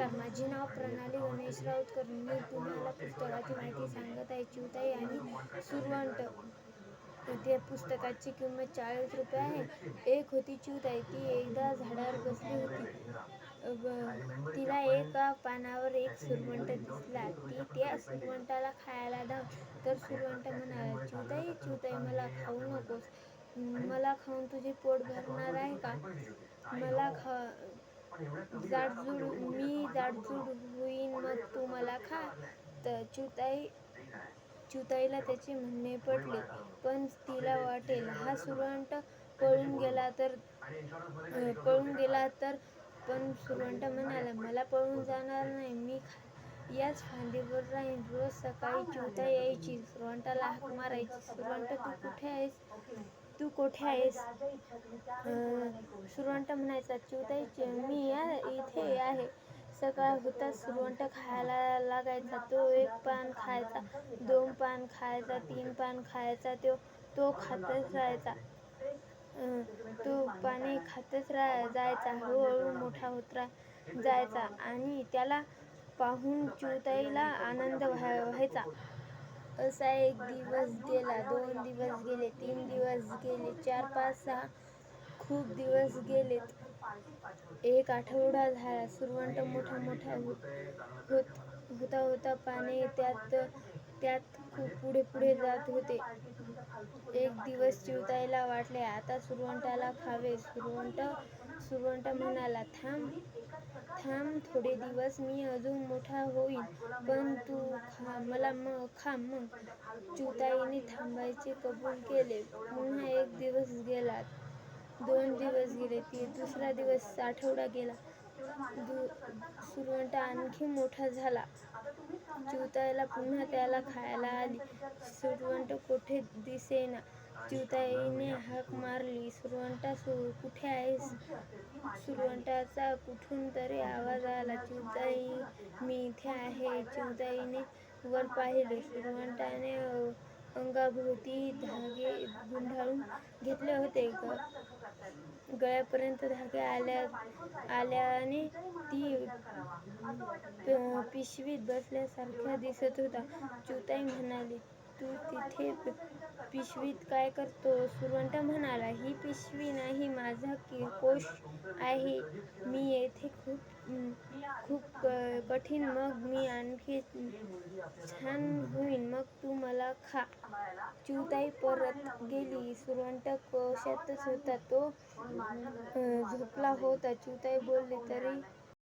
नमस्कार माझे नाव प्रणाली गणेश राऊतकर. मी तुम्हाला पुस्तकाची माहिती सांगत आहे चिवताई आणि सुरवंट. त्या पुस्तकाची किंमत चाळीस रुपये आहे. एक होती चिवताई ती एकदा झाडावर बसली होती. तिला एका पानावर एक सुरवंट दिसला. ती त्या सुरवंटाला खायला धाव. तर सुरवंट म्हणाला चिवताई चिवताई मला खाऊ नकोस. मला खाऊन तुझे पोट भरणार आहे का? मला खा जाडजूड मी जाडजूड होईन मग तू मला खा. तर चिताई चिताईला त्याचे म्हणणे पडले पण तिला वाटेल हा सुरवंट पळून गेला तर पळून गेला तर पण सुरवंट म्हणाला मला पळून जाणार नाही मी खा याच फांदीवर राहीन. रोज सकाळी चिवताई यायची सुरवंटाला हाक मारायची. सुरवंट तू कुठे आहेस? तू कुठे आहेस? सुरवंट म्हणायचा चिवताई चि- मी या इथे आहे. सकाळ होताच सुरवंट खायला लागायचा. तो एक पान खायचा दोन पान खायचा तीन पान खायचा तो तो खातच राहायचा. तो पाने खातच राहा जायचा हळूहळू मोठा होत जायचा आणि त्याला पाहून चिवताईला आनंद व्हा- व्हायचा. असा एक दिवस गेला दोन दिवस गेले तीन दिवस गेले चार पाच सहा खूप दिवस गेलेत. एक आठवडा झाला सुरवंट मोठा मोठा होत होत होता होता पाने त्यात त्यात खूप पुढे पुढे जात होते. एक दिवस चिवतायला वाटले आता सुरवंटाला खावे. सुरवंट सुरवंट म्हणाला थांब थांब थोडे दिवस मी अजून मोठा होऊ पण तू खा मला मग खा मग चिवताईने थांबायचे कबूल केले. पुन्हा एक दिवस गेला. दोन दिवस गेले. ती दुसरा दिवस आठवडा गेला. दु सुरवंट आणखी मोठा झाला. चिवताईला पुन्हा त्याला खायला आली. सुरवंट कुठे दिसेना. चिवताईने हाक मारली. सुरवंटा सु कुठे आहेस? सुरवंटाचा कुठून तरी आवाज आला. चिवताई मी इथे आहे चिंताईने वर पाहिले. श्रीमंताने अंगाभोवती धागे गुंडाळून घेतले होते. ग गळ्यापर्यंत धागे आल्या आल्याने ती प- पिशवीत बसल्यासारखा दिसत होता. चिवताई म्हणाली तू तिथे पिशवीत काय करतो सुरवंट म्हणाला ही पिशवी नाही माझा की कोश आहे. मी येथे खूप खूप क- कठीण. मग मी आणखी छान होईन. मग तू मला खा. चिवताई परत गेली. सुरवंट कोशातच होता. तो झोपला होता. चिवताई बोलली तरी